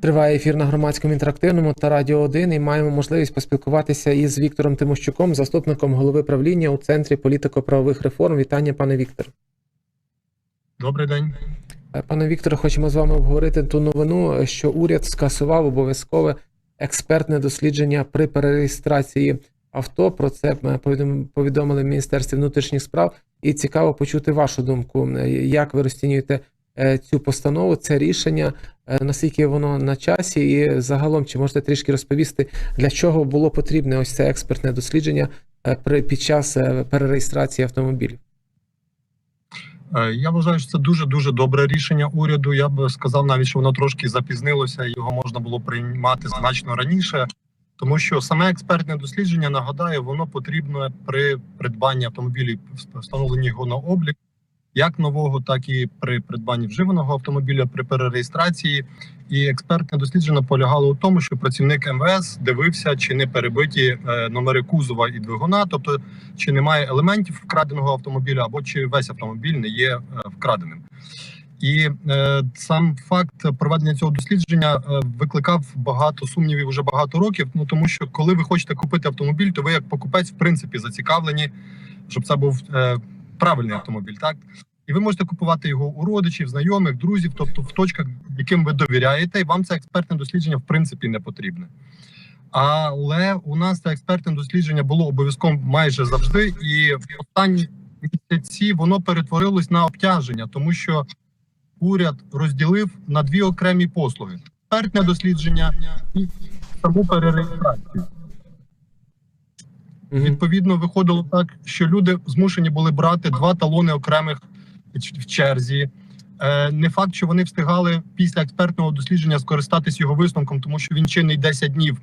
Триває ефір на громадському інтерактивному та Радіо 1 і маємо можливість поспілкуватися із Віктором Тимощуком, заступником голови правління у Центрі політико-правових реформ. Вітання, пане Віктор. Добрий день. Е, Пане Вікторе, хочемо з вами обговорити ту новину, що уряд скасував обов'язкове експертне дослідження при перереєстрації авто. Про це е, повідомили в Міністерстві внутрішніх справ. І цікаво почути вашу думку, Е, як ви розцінюєте цю постанову, це рішення, е, наскільки воно на часі, і загалом чи можете трішки розповісти, для чого було потрібне ось це експертне дослідження е, під час е, перереєстрації автомобілів? Е, Я вважаю, що це дуже дуже добре рішення уряду. Я б сказав навіть, що воно трошки запізнилося, його можна було приймати значно раніше, тому що саме експертне дослідження нагадаю, воно потрібно при придбанні автомобілів, встановленні його на облік, як нового, так і при придбанні вживаного автомобіля при перереєстрації. І експертне дослідження полягало у тому, що працівник МВС дивився, чи не перебиті е, номери кузова і двигуна, тобто чи немає елементів вкраденого автомобіля, або чи весь автомобіль не є е, вкраденим. І е, сам факт проведення цього дослідження е, викликав багато сумнівів вже багато років. Ну тому що коли ви хочете купити автомобіль, то ви як покупець, в принципі, зацікавлені, щоб це був е, правильний автомобіль, так і ви можете купувати його у родичів, знайомих, друзів, тобто в точках, яким ви довіряєте, і вам це експертне дослідження в принципі не потрібне. Але у нас це експертне дослідження було обов'язково майже завжди, і в останні місяці воно перетворилось на обтяження, тому що уряд розділив на дві окремі послуги: експертне дослідження і саму перереєстрацію. Відповідно, виходило так, що люди змушені були брати два талони окремих в черзі. Е, Не факт, що вони встигали після експертного дослідження скористатись його висновком, тому що він чинний 10 днів.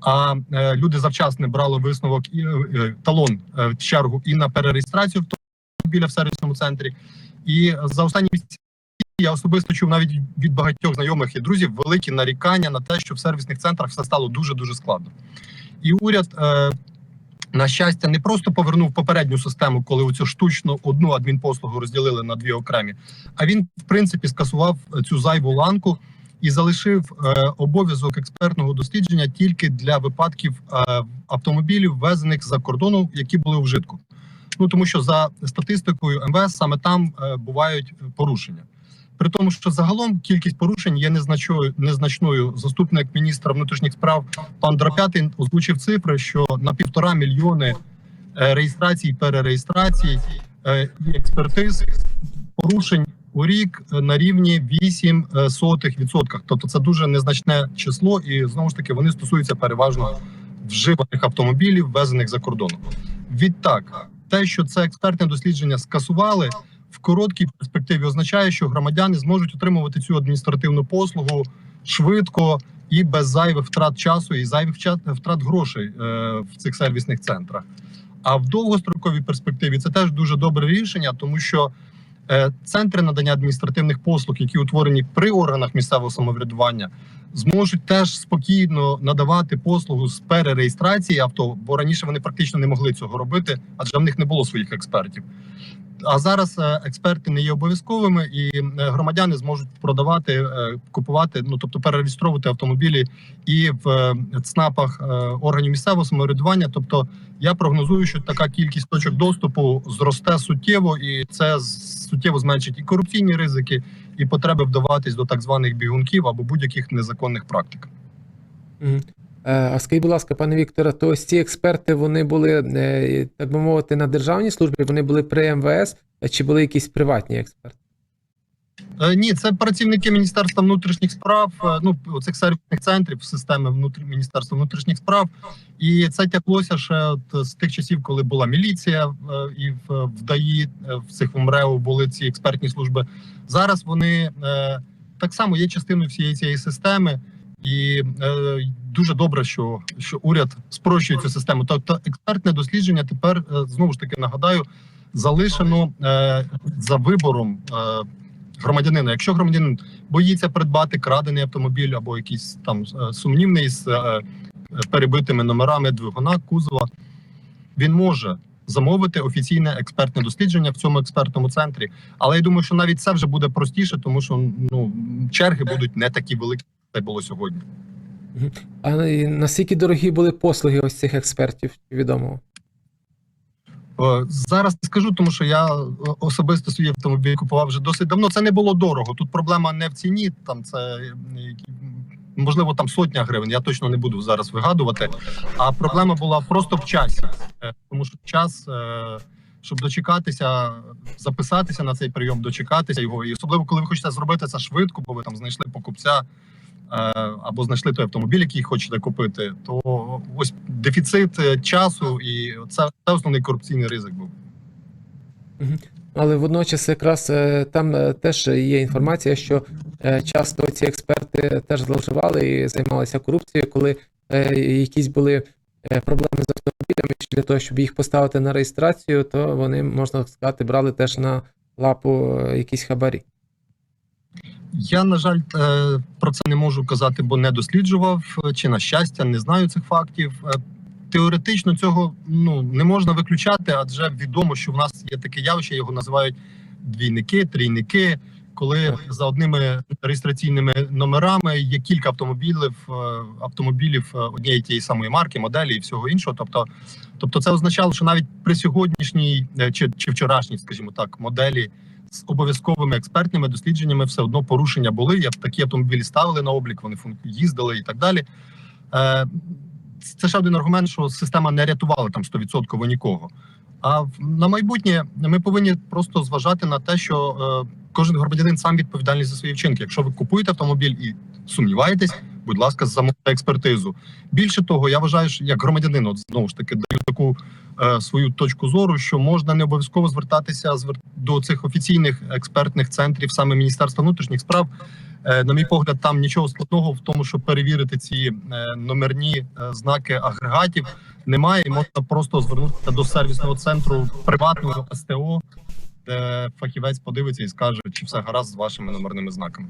А е, люди завчасно брали висновок і е, талон в чергу і на перереєстрацію автомобіля в сервісному центрі. І за останні місяці я особисто чув навіть від багатьох знайомих і друзів великі нарікання на те, що в сервісних центрах все стало дуже дуже складно. І уряд. Е, на щастя, не просто повернув попередню систему, коли оцю штучну одну адмінпослугу розділили на дві окремі, а він, в принципі, скасував е, цю зайву ланку і залишив е, обов'язок експертного дослідження тільки для випадків е, автомобілів, ввезених за кордону, які були вжитку. Ну тому що за статистикою МВС саме там е, бувають порушення. При тому, що загалом кількість порушень є незначною незначною. Заступник міністра внутрішніх справ пан Драпятин озвучив цифри, що на півтора мільйони е, реєстрацій, перереєстрацій е, і експертиз порушень у рік е, на рівні 8 е, сотих відсотках. Тобто це дуже незначне число, і знову ж таки вони стосуються переважно вживаних автомобілів, ввезених за кордоном. Відтак, те, що це експертне дослідження скасували. В короткій перспективі означає, що громадяни зможуть отримувати цю адміністративну послугу швидко і без зайвих втрат часу і зайвих втрат грошей е, в цих сервісних центрах. А в довгостроковій перспективі це теж дуже добре рішення, тому що центри надання адміністративних послуг, які утворені при органах місцевого самоврядування, зможуть теж спокійно надавати послугу з перереєстрації авто, бо раніше вони практично не могли цього робити, адже в них не було своїх експертів. А зараз е, експерти не є обов'язковими, і е, громадяни зможуть продавати, е, купувати, ну тобто перереєстровувати автомобілі і в е, ЦНАПах е, органів місцевого самоврядування. Тобто, я прогнозую, що така кількість точок доступу зросте суттєво, і це з- суттєво зменшить і корупційні ризики, і потреби вдаватись до так званих бігунків або будь-яких незаконних практик. Е, А скажіть, будь ласка, пане Вікторе, то ось ці експерти вони були, е, так би мовити, на державній службі, вони були при МВС, чи були якісь приватні експерти? Е, Ні, це працівники Міністерства внутрішніх справ, е, ну цих сервісних центрів системи внутрі Міністерства внутрішніх справ, і це тяглося ще от з тих часів, коли була міліція, е, і в, ДАІ в цих МРЕО були ці експертні служби. Зараз вони так само є частиною всієї цієї системи, і дуже добре, що, що уряд спрощує цю систему. Тобто, експертне дослідження тепер знову ж таки нагадаю залишено за вибором. Громадянина. Якщо громадянин боїться придбати крадений автомобіль або якийсь там е, сумнівний з е, перебитими номерами двигуна, кузова, він може замовити офіційне експертне дослідження в цьому експертному центрі. Але я думаю, що навіть це вже буде простіше, тому що ну черги будуть не такі великі це було сьогодні. А наскільки дорогі були послуги ось цих експертів, відомо? Зараз не скажу, тому що я особисто свій автомобіль купував вже досить давно. Це не було дорого. Тут проблема не в ціні, там це можливо там сотня гривень. Я точно не буду зараз вигадувати. А проблема була просто в часі, Е, тому що час, е, щоб дочекатися, записатися на цей прийом, дочекатися його, і особливо коли ви хочете зробити це швидко, бо ви там знайшли покупця. Е, Або знайшли той автомобіль, який хочете купити, то ось дефіцит е, часу, і це, основний корупційний ризик був. Але водночас якраз е, там теж є інформація, що часто ці експерти теж зловживали і займалися корупцією, коли якісь були проблеми з автомобілями, для того, щоб їх поставити на реєстрацію, то вони, можна сказати, брали теж на лапу якісь хабарі. Я, на жаль, е, про це не можу казати, бо не досліджував е, чи на щастя, не знаю цих фактів. Е, Теоретично цього ну не можна виключати, адже відомо, що в нас є таке явище, його називають двійники, трійники. Коли за одними реєстраційними номерами є кілька автомобілів, автомобілів однієї тієї самої марки, моделі і всього іншого. Тобто, тобто, це означало, що навіть при сьогоднішній чи, чи вчорашній, скажімо так, моделі з обов'язковими експертними дослідженнями все одно порушення були. Я такі автомобілі ставили на облік, вони їздили і так далі. Е, Це ще один аргумент, що система не рятувала там 100% нікого. А на майбутнє ми повинні просто зважати на те, що е, кожен громадянин сам відповідальний за свої вчинки. Якщо ви купуєте автомобіль і сумніваєтесь, будь ласка, замовте експертизу. Більше того, я вважаю, що як громадянин, от знову ж таки даю таку е, свою точку зору, що можна не обов'язково звертатися звер- до цих офіційних експертних центрів, саме Міністерства внутрішніх справ. Е, На мій погляд, там нічого складного в тому, щоб перевірити ці е, номерні е, знаки агрегатів. Немає, і можна просто звернутися до сервісного центру приватного СТО, де фахівець подивиться і скаже, чи все гаразд з вашими номерними знаками.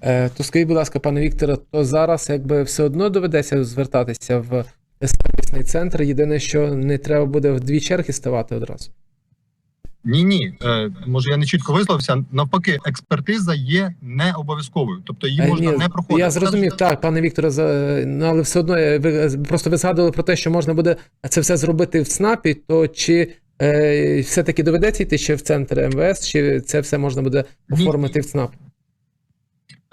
Е, То скажіть, будь ласка, пане Вікторе, то зараз якби все одно доведеться звертатися в сервісний центр. Єдине, що не треба буде в дві черги ставати одразу. Ні, ні, е, може я не чітко висловився. Навпаки, експертиза є не обов'язковою, тобто її Е, можна ні, не проходити. Я зрозумів, так, пане Вікторе, за- ну, але все одно е, ви просто ви згадували про те, що можна буде це все зробити в ЦНАПі, то чи е, все-таки доведеться йти ще в центр МВС, чи це все можна буде Ні. оформити в ЦНАП?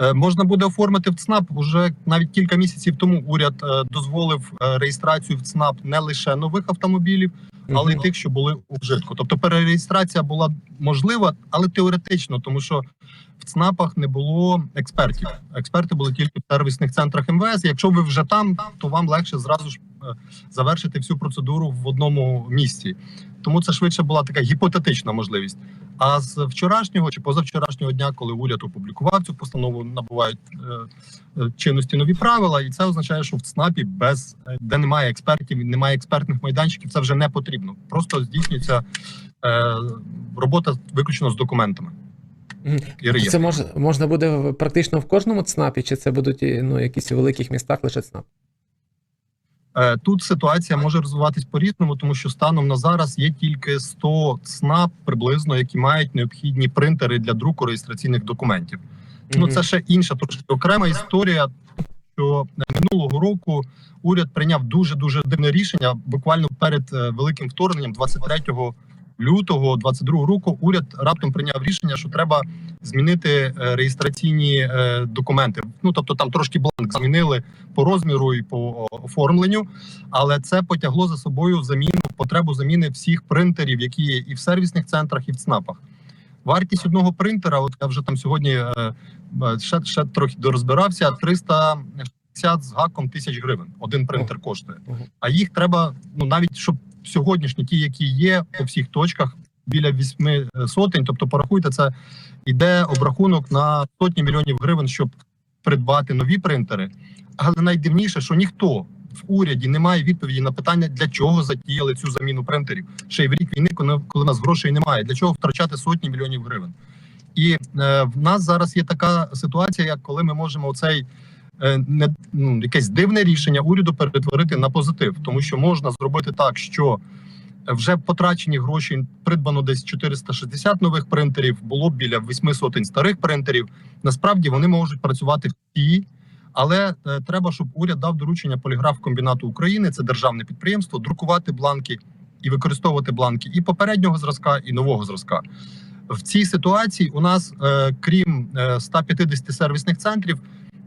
Е, Можна буде оформити в ЦНАП. Уже навіть кілька місяців тому уряд е, дозволив е, реєстрацію в ЦНАП не лише нових автомобілів, але й тих, що були у вжитку. Тобто перереєстрація була можлива, але теоретично, тому що в ЦНАПах не було експертів. Експерти були тільки в сервісних центрах МВС. Якщо ви вже там, то вам легше зразу ж завершити всю процедуру в одному місці. Тому це швидше була така гіпотетична можливість. А з вчорашнього чи позавчорашнього дня, коли уряд опублікував цю постанову, набувають е, е, чинності нові правила, і це означає, що в ЦНАПі без е, де немає експертів, немає експертних майданчиків, це вже не потрібно. Просто здійснюється е, робота виключно з документами. І. Це можна, можна буде практично в кожному ЦНАПі, чи це будуть ну, якісь у великих містах лише ЦНАП? Е, Тут ситуація може розвиватись по-різному, тому що станом на зараз є тільки 100 ЦНАП приблизно, які мають необхідні принтери для друку реєстраційних документів. Ну це ще інша трошки окрема історія. Що минулого року уряд прийняв дуже дуже дивне рішення. Буквально перед е, великим вторгненням, 23 лютого 22 року, уряд раптом прийняв рішення, що треба змінити е, реєстраційні е, документи. Ну тобто там трошки бланк змінили по розміру і по оформленню, але це потягло за собою заміну потребу заміни всіх принтерів, які є і в сервісних центрах, і в ЦНАПах. Вартість одного принтера, от я вже там сьогодні е, ще, ще трохи дорозбирався, 360 з гаком тисяч гривень. Один принтер коштує. А їх треба, ну навіть щоб сьогоднішні, ті, які є по всіх точках, біля вісьми е, сотень. Тобто, порахуйте, це йде обрахунок на сотні мільйонів гривень, щоб придбати нові принтери. Але найдивніше, що ніхто в уряді не має відповіді на питання, для чого затіяли цю заміну принтерів. Ще й в рік війни, коли, в нас грошей немає. Для чого втрачати сотні мільйонів гривень? І е, в нас зараз є така ситуація, як коли ми можемо оцей е, не ну, якесь дивне рішення уряду перетворити на позитив, тому що можна зробити так, що Вже потрачені гроші, придбано десь 460 нових принтерів, було біля 8 сотень старих принтерів. Насправді вони можуть працювати всі, але е, треба, щоб уряд дав доручення поліграф комбінату України, це державне підприємство, друкувати бланки і використовувати бланки і попереднього зразка, і нового зразка. В цій ситуації у нас, е, крім е, 150 сервісних центрів,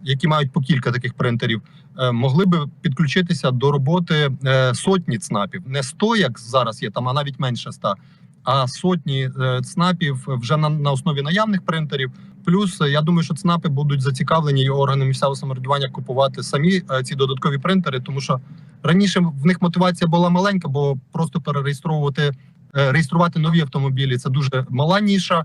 які мають по кілька таких принтерів, е, могли би підключитися до роботи е, сотні ЦНАПів. Не 100, як зараз є, там, а навіть менше 100, а сотні е, ЦНАПів вже на, на основі наявних принтерів. Плюс я думаю, що ЦНАПи будуть зацікавлені і органи місцевого самоврядування купувати самі ці додаткові принтери, тому що раніше в них мотивація була маленька, бо просто перереєстровувати реєструвати нові автомобілі це дуже мала ніша.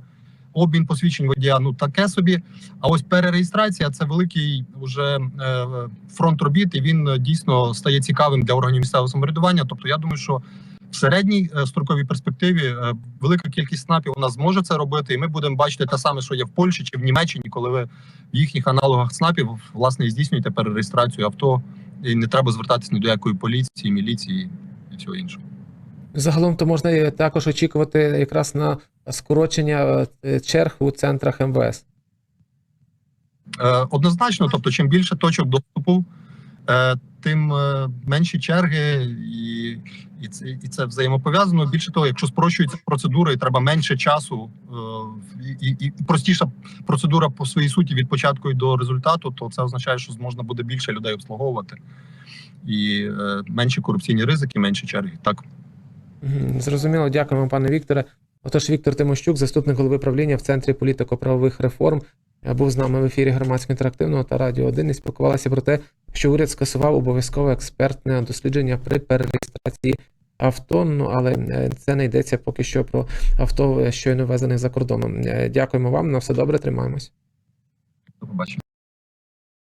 Обмін посвідчень водія, ну таке собі. А ось перереєстрація це великий уже е, фронт робіт, і він е, дійсно стає цікавим для органів місцевого самоврядування. Тобто, я думаю, що в середній е, строковій перспективі велика кількість снапів у нас зможе це робити, і ми будемо бачити те саме, що є в Польщі чи в Німеччині, коли ви в їхніх аналогах снапів власне здійснюєте перереєстрацію авто, і не треба звертатись ні до якої поліції, міліції і всього іншого. Загалом то можна також очікувати якраз на скорочення е, черг у центрах МВС. Е, Однозначно, тобто, чим більше точок доступу, е, тим менші черги, і, і, це, і це взаємопов'язано. Більше того, якщо спрощується процедура і треба менше часу, і, і, простіша процедура по своїй суті від початку до результату, то це означає, що можна буде більше людей обслуговувати і менші корупційні ризики, менші черги. Так. Зрозуміло, дякуємо, пане Вікторе. Отож, Віктор Тимощук, заступник голови правління в Центрі політико-правових реформ, е, був з нами в ефірі громадського інтерактивного та радіо 1 і спілкувалися про те, що уряд скасував обов'язкове експертне дослідження при перереєстрації авто. Ну але е, це не йдеться поки що про авто, е, щойно ввезених за кордоном. Дякуємо вам. На все добре, тримаємось. До побачення.